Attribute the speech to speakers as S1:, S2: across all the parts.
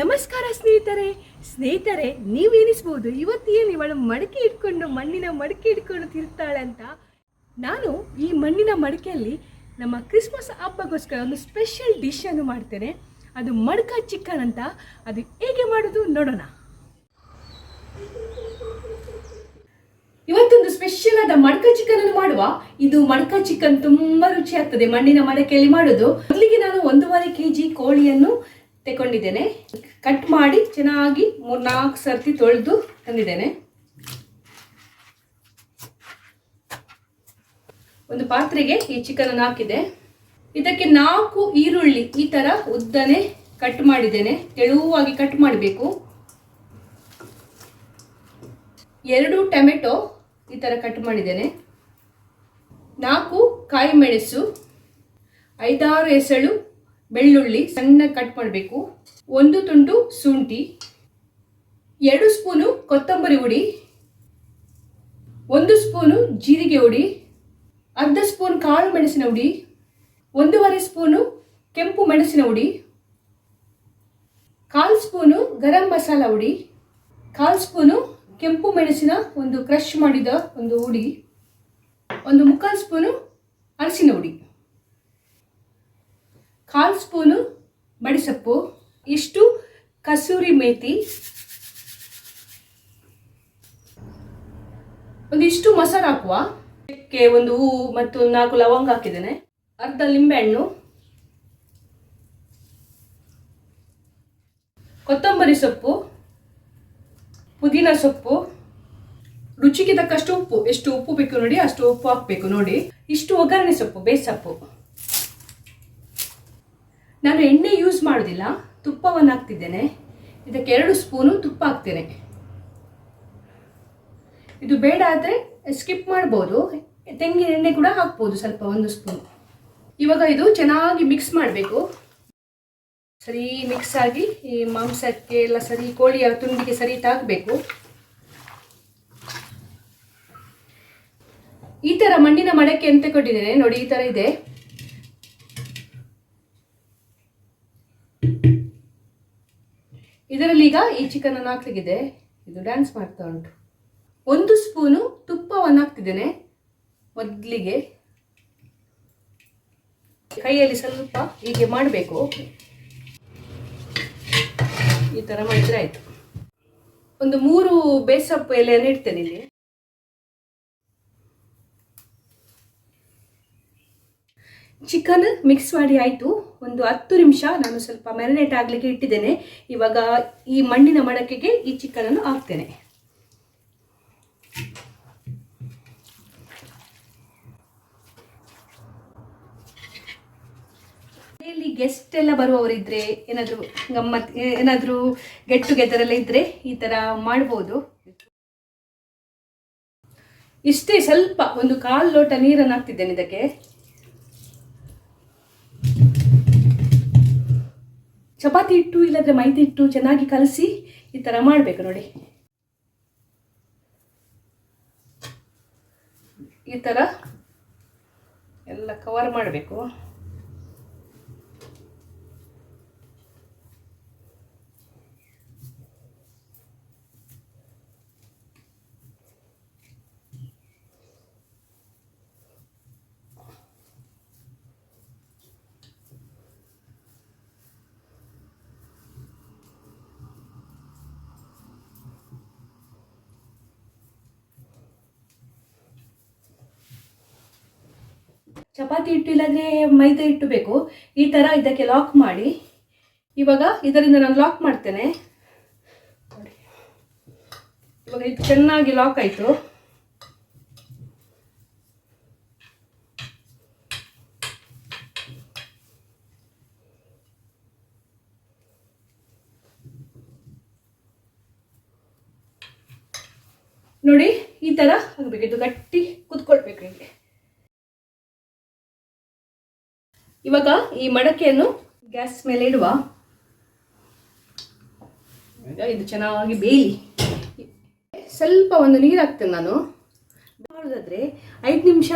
S1: ನಮಸ್ಕಾರ ಸ್ನೇಹಿತರೆ. ಸ್ನೇಹಿತರೆ ನೀವು ಎನಿಸ್ಬೋದು ಇವತ್ತು ಏನು ಇವಳು ಮಡಿಕೆ ಇಟ್ಕೊಂಡು ಮಣ್ಣಿನ ಮಡಿಕೆ ಇಟ್ಕೊಂಡು ತಿರ್ತಾಳೆ ಅಂತ. ನಾನು ಈ ಮಣ್ಣಿನ ಮಡಕೆಯಲ್ಲಿ ನಮ್ಮ ಕ್ರಿಸ್ಮಸ್ ಹಬ್ಬಗೋಸ್ಕರ ಒಂದು ಸ್ಪೆಷಲ್ ಡಿಶ್ ಅನ್ನು ಮಾಡ್ತೇನೆ. ಅದು ಮಡ್ಕ ಚಿಕನ್ ಅಂತ. ಅದು ಹೇಗೆ ಮಾಡೋದು ನೋಡೋಣ. ಇವತ್ತೊಂದು ಸ್ಪೆಷಲ್ ಆದ ಮಡ್ಕ ಚಿಕನ್ ಅನ್ನು ಮಾಡುವ. ಇದು ಮಡ್ಕ ಚಿಕನ್ ತುಂಬಾ ರುಚಿ ಆಗ್ತದೆ ಮಣ್ಣಿನ ಮಡಕೆಯಲ್ಲಿ ಮಾಡೋದು. ಮೊದಲಿಗೆ ನಾನು ಒಂದೂವರೆ ಕೆಜಿ ಕೋಳಿಯನ್ನು ತಗೊಂಡಿದ್ದೇನೆ ಕಟ್ ಮಾಡಿ ಚೆನ್ನಾಗಿ ಮೂರ್ನಾಲ್ಕು ಸರ್ತಿ ತೊಳೆದು ತಂದಿದ್ದೇನೆ. ಒಂದು ಪಾತ್ರೆಗೆ ಈ ಚಿಕನ್ ಹಾಕಿದೆ. ಇದಕ್ಕೆ ನಾಲ್ಕು ಈರುಳ್ಳಿ ಈ ತರ ಉದ್ದನೆ ಕಟ್ ಮಾಡಿದ್ದೇನೆ. ತೆಳುವಾಗಿ ಕಟ್ ಮಾಡಬೇಕು. ಎರಡು ಟೊಮೆಟೊ ಈ ತರ ಕಟ್ ಮಾಡಿದ್ದೇನೆ. ನಾಲ್ಕು ಕಾಯಿ ಮೆಣಸು ಐದಾರು ಎಸಳು ಬೆಳ್ಳುಳ್ಳಿ ಸಣ್ಣ ಕಟ್ ಮಾಡಬೇಕು. ಒಂದು ತುಂಡು ಶುಂಠಿ, ಎರಡು ಸ್ಪೂನು ಕೊತ್ತಂಬರಿ ಹುಡಿ, ಒಂದು ಸ್ಪೂನು ಜೀರಿಗೆ ಹುಡಿ, ಅರ್ಧ ಸ್ಪೂನ್ ಕಾಳು ಮೆಣಸಿನ ಹುಡಿ, ಒಂದೂವರೆ ಸ್ಪೂನು ಕೆಂಪು ಮೆಣಸಿನ ಹುಡಿ, ಕಾಲು ಸ್ಪೂನು ಗರಂ ಮಸಾಲ ಹುಡಿ, ಕಾಲು ಸ್ಪೂನು ಕೆಂಪು ಮೆಣಸಿನ ಒಂದು ಕ್ರಷ್ ಮಾಡಿದ ಒಂದು ಹುಡಿ, ಒಂದು ಮುಕ್ಕಾಲು ಸ್ಪೂನು ಅರಸಿನ ಹುಡಿ. ಕಾಲು ಸ್ಪೂನು ಬಡಿಸೊಪ್ಪು ಇಷ್ಟು ಕಸೂರಿ ಮೇಥಿ ಒಂದಿಷ್ಟು ಮೊಸರು ಹಾಕುವ. ಇದಕ್ಕೆ ಒಂದು ಹೂವು ಮತ್ತು ನಾಲ್ಕು ಲವಂಗ ಹಾಕಿದ್ದೇನೆ. ಅರ್ಧ ಲಿಂಬೆಹಣ್ಣು ಕೊತ್ತಂಬರಿ ಸೊಪ್ಪು. ಪುದೀನ ಸೊಪ್ಪು. ರುಚಿಗೆ ತಕ್ಕಷ್ಟು ಉಪ್ಪು. ಎಷ್ಟು ಉಪ್ಪು ಬೇಕು ನೋಡಿ, ಅಷ್ಟು ಉಪ್ಪು ಹಾಕಬೇಕು ನೋಡಿ. ಇಷ್ಟು ಒಗ್ಗರಣೆ ಸೊಪ್ಪು, ಬೇಸಪ್ಪು. ನಾನು ಎಣ್ಣೆ ಯೂಸ್ ಮಾಡೋದಿಲ್ಲ, ತುಪ್ಪವನ್ನು ಹಾಕ್ತಿದ್ದೇನೆ. ಇದಕ್ಕೆ ಎರಡು ಸ್ಪೂನು ತುಪ್ಪ ಹಾಕ್ತೇನೆ. ಇದು ಬೇಡ ಆದರೆ ಸ್ಕಿಪ್ ಮಾಡ್ಬೋದು. ತೆಂಗಿನ ಎಣ್ಣೆ ಕೂಡ ಹಾಕ್ಬೋದು ಸ್ವಲ್ಪ ಒಂದು ಸ್ಪೂನ್. ಇವಾಗ ಇದು ಚೆನ್ನಾಗಿ ಮಿಕ್ಸ್ ಮಾಡಬೇಕು. ಸರಿ ಮಿಕ್ಸ್ ಆಗಿ ಈ ಮಾಂಸಕ್ಕೆ ಎಲ್ಲ ಸರಿ, ಕೋಳಿಯ ತುಂಡಿಗೆ ಸರಿ ತಾಕಬೇಕು ಈ ಥರ ಮಣ್ಣಿನ ಮಡಕೆ ಅಂತ ಕೊಟ್ಟಿದ್ದೇನೆ. ನೋಡಿ, ಈ ಥರ ಇದೆ. ಇದರಲ್ಲಿ ಈಗ ಈ ಚಿಕನ್ ಅನ್ನು ಹಾಕ್ಲಿಕ್ಕಿದೆ. ಇದು ಡ್ಯಾನ್ಸ್ ಮಾಡ್ತಾ ಉಂಟು. ಒಂದು ಸ್ಪೂನು ತುಪ್ಪವನ್ನು ಹಾಕ್ತಿದ್ದೇನೆ. ಮೊದಲಿಗೆ ಕೈಯಲ್ಲಿ ಸ್ವಲ್ಪ ಹೀಗೆ ಮಾಡಬೇಕು. ಈ ಥರ ಮಾಡಿದ್ರೆ ಆಯಿತು. ಒಂದು ಮೂರು ಬೇಸಪ್ಪು ಎಲೆಯನ್ನು ಇಡ್ತೇನೆ ಇಲ್ಲಿ. ಚಿಕನ್ ಮಿಕ್ಸ್ ಮಾಡಿ ಆಯಿತು. ಒಂದು ಹತ್ತು ನಿಮಿಷ ನಾನು ಸ್ವಲ್ಪ ಮ್ಯಾರಿನೇಟ್ ಆಗಲಿಕ್ಕೆ ಇಟ್ಟಿದ್ದೇನೆ. ಇವಾಗ ಈ ಮಣ್ಣಿನ ಮಡಕೆಗೆ ಈ ಚಿಕನನ್ನು ಹಾಕ್ತೇನೆ. ಮನೆಯಲ್ಲಿ ಗೆಸ್ಟ್ ಎಲ್ಲ ಬರುವವರಿದ್ರೆ, ಏನಾದರೂ ಗಮ್ಮತ್ ಏನಾದರೂ ಗೆಟ್ ಟುಗೆದರ್ ಎಲ್ಲ ಇದ್ರೆ ಈ ಥರ ಮಾಡ್ಬೋದು. ಇಷ್ಟೇ ಸ್ವಲ್ಪ ಒಂದು ಕಾಲು ಲೋಟ ನೀರನ್ನು ಹಾಕ್ತಿದ್ದೇನೆ ಇದಕ್ಕೆ. ಚಪಾತಿ ಹಿಟ್ಟು ಇಲ್ಲದ್ರೆ ಮೈದಾ ಹಿಟ್ಟು ಚೆನ್ನಾಗಿ ಕಲಸಿ ಈ ಥರ ಮಾಡಬೇಕು ನೋಡಿ. ಈ ಥರ ಎಲ್ಲ ಕವರ್ ಮಾಡಬೇಕು. ಚಪಾತಿ ಹಿಟ್ಟು ಇಲ್ಲಾಂದ್ರೆ ಮೈದಾ ಹಿಟ್ಟು ಬೇಕು. ಈ ಥರ ಇದಕ್ಕೆ ಲಾಕ್ ಮಾಡಿ. ಇವಾಗ ಇದರಿಂದ ನಾನು ಲಾಕ್ ಮಾಡ್ತೇನೆ. ಇವಾಗ ಇದು ಚೆನ್ನಾಗಿ ಲಾಕ್ ಆಯಿತು. ನೋಡಿ, ಈ ಥರ ಆಗಬೇಕು. ಇದು ಗಟ್ಟಿ ಕುತ್ಕೊಳ್ಬೇಕು ಹೀಗೆ. ಇವಾಗ ಈ ಮಡಕೆಯನ್ನು ಗ್ಯಾಸ್ ಮೇಲೆ ಇಡುವ. ಇದು ಚೆನ್ನಾಗಿ ಬೇಯಲಿ. ಸ್ವಲ್ಪ ಒಂದು ನೀರು ಹಾಕ್ತೇನೆ ನಾನು. ಮಾಡೋದಾದ್ರೆ ಐದು ನಿಮಿಷ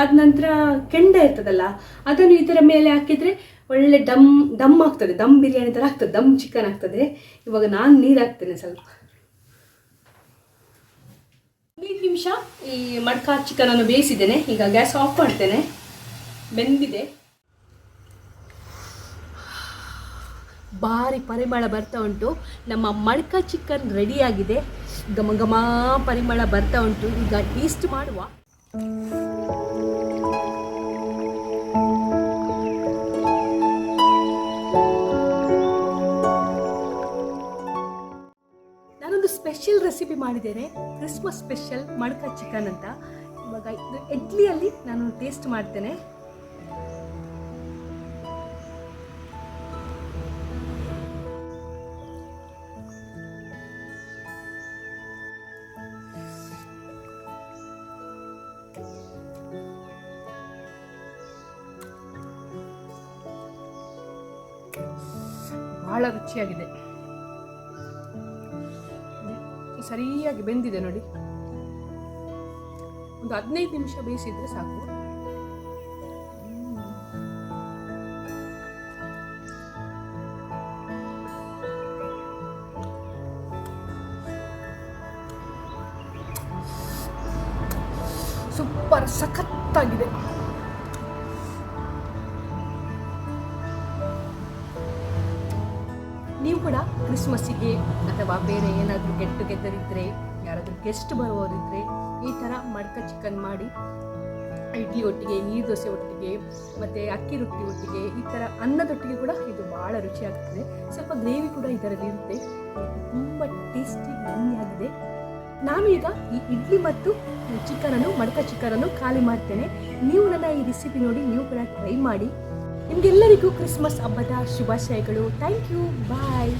S1: ಆದ ನಂತರ ಕೆಂಡ ಇರ್ತದಲ್ಲ, ಅದನ್ನು ಇದರ ಮೇಲೆ ಹಾಕಿದರೆ ಒಳ್ಳೆ ಡಮ್ ದಮ್ ಆಗ್ತದೆ. ದಮ್ ಬಿರಿಯಾನಿ ಥರ ಆಗ್ತದೆ. ದಮ್ ಚಿಕನ್ ಆಗ್ತದೆ. ಇವಾಗ ನಾನು ನೀರು ಹಾಕ್ತೇನೆ ಸ್ವಲ್ಪ. ಐದು ನಿಮಿಷ ಈ ಮಡ್ಕಾ ಚಿಕನನ್ನು ಬೇಯಿಸಿದ್ದೇನೆ. ಈಗ ಗ್ಯಾಸ್ ಆಫ್ ಮಾಡ್ತೇನೆ. ಬೆಂದಿದೆ. ಭಾರಿ ಪರಿಮಳ ಬರ್ತಾ ಉಂಟು. ನಮ್ಮ ಮಡ್ಕ ಚಿಕನ್ ರೆಡಿಯಾಗಿದೆ ಘಮ ಘಮ ಪರಿಮಳ ಬರ್ತಾ ಉಂಟು. ಈಗ ಟೇಸ್ಟ್ ಮಾಡುವ. ನಾನೊಂದು ಸ್ಪೆಷಲ್ ರೆಸಿಪಿ ಮಾಡಿದ್ದೇನೆ. ಕ್ರಿಸ್ಮಸ್ ಸ್ಪೆಷಲ್ ಮಡ್ಕ ಚಿಕನ್ ಅಂತ. ಇವಾಗ ಇಡ್ಲಿಯಲ್ಲಿ ನಾನು ಟೇಸ್ಟ್ ಮಾಡ್ತೇನೆ. ಬಹಳ ರುಚಿಯಾಗಿದೆ. ಸರಿಯಾಗಿ ಬೆಂದಿದೆ ನೋಡಿ. ಒಂದು ಹದಿನೈದು ನಿಮಿಷ ಬೇಯಿಸಿದ್ರೆ ಸಾಕು. ಸೂಪರ್ ಸಖತ್ತಾಗಿದೆ. ಕ್ರಿಸ್ಮಸ್ಸಿಗೆ ಅಥವಾ ಬೇರೆ ಏನಾದರೂ ಗೆಟ್ ಟುಗೆದರ್ ಇದ್ದರೆ ಯಾರಾದರೂ ಗೆಸ್ಟ್ ಬರುವವರಿದ್ದರೆ ಈ ಥರ ಮಡ್ಕ ಚಿಕನ್ ಮಾಡಿ, ಇಡ್ಲಿ ಒಟ್ಟಿಗೆ, ನೀರು ದೋಸೆ ಒಟ್ಟಿಗೆ, ಮತ್ತು ಅಕ್ಕಿ ರೊಟ್ಟಿ ಒಟ್ಟಿಗೆ ಈ ಥರ ಅನ್ನದೊಟ್ಟಿಗೆ ಕೂಡ ಇದು ಭಾಳ ರುಚಿಯಾಗ್ತದೆ. ಸ್ವಲ್ಪ ಗ್ರೇವಿ ಕೂಡ ಇದರಲ್ಲಿ ಇರುತ್ತೆ. ತುಂಬ ಟೇಸ್ಟಿ ಆಗಿದೆ. ನಾನು ಈಗ ಈ ಇಡ್ಲಿ ಮತ್ತು ಚಿಕನನ್ನು ಮಡ್ಕ ಚಿಕನನ್ನು ಖಾಲಿ ಮಾಡ್ತೇನೆ. ನೀವು ನನ್ನ ಈ ರೆಸಿಪಿ ನೋಡಿ, ನೀವು ಕೂಡ ಟ್ರೈ ಮಾಡಿ. ನಿಮಗೆಲ್ಲರಿಗೂ ಕ್ರಿಸ್ಮಸ್ ಹಬ್ಬದ ಶುಭಾಶಯಗಳು. Thank you bye